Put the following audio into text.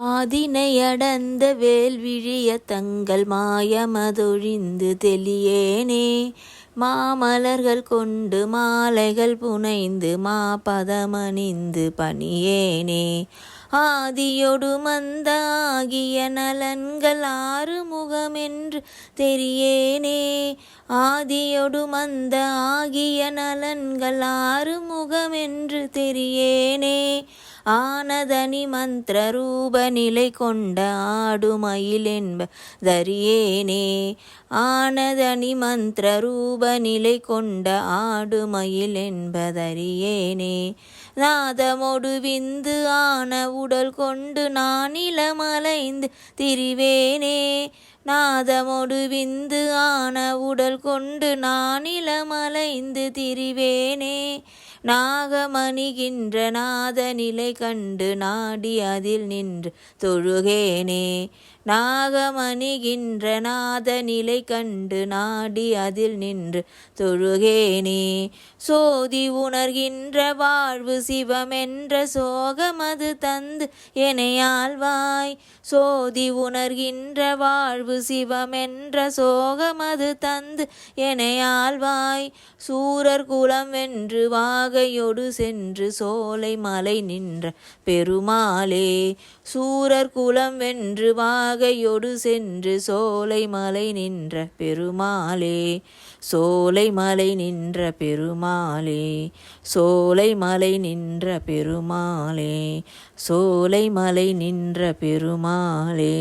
ஆதினையடந்த வேல்விழிய தங்கள் மாயமதொழிந்து தெளியேனே. மாமலர்கள் கொண்டு மாலைகள் புனைந்து மாபதமணிந்து பணியேனே. ஆதியொடு மந்த ஆகிய நலன்கள் ஆறுமுகமென்று தெரியேனே. ஆதியொடு மந்த ஆகிய நலன்கள் ஆறுமுகமென்று தெரியேனே ஆனதனி மந்திர ரூப நிலை கொண்ட ஆடுமயில் என்ப தரியேனே. ஆனதனி மந்திர ரூப நிலை கொண்ட ஆடுமயில் என்பதறியேனே நாதமொடு விந்து ஆன உடல் கொண்டு நான் இளமலைந்து திரிவேனே. நாதமொடு விந்து ஆன உடல் கொண்டு நான் இளமலைந்து திரிவேனே. நாகமணிகின்ற நாத நிலை கண்டு நாடி அதில் நின்று தொழுகேனே. நாகமணிகின்ற நாத நிலை கண்டு நாடி அதில் நின்று தொழுகேனே. சோதி உணர்கின்ற வாழ்வு சிவமென்ற சோகமது தந்து எனையாழ்வாய் சோதி உணர்கின்ற வாழ்வு வாழ்வு சிவமென்ற சோகமது தந்து எனையாழ்வாய் சூரர் குலம் வென்று வாகையொடு சென்று சோலை மலை நின்ற பெருமாளே. சூரர் குலம் வென்று வாகையொடு சென்று சோலை மலை நின்ற பெருமாளே. சோலை மலை நின்ற பெருமாளே. சோலை மலை நின்ற பெருமாளே. சோலை மலை நின்ற பெருமாளே.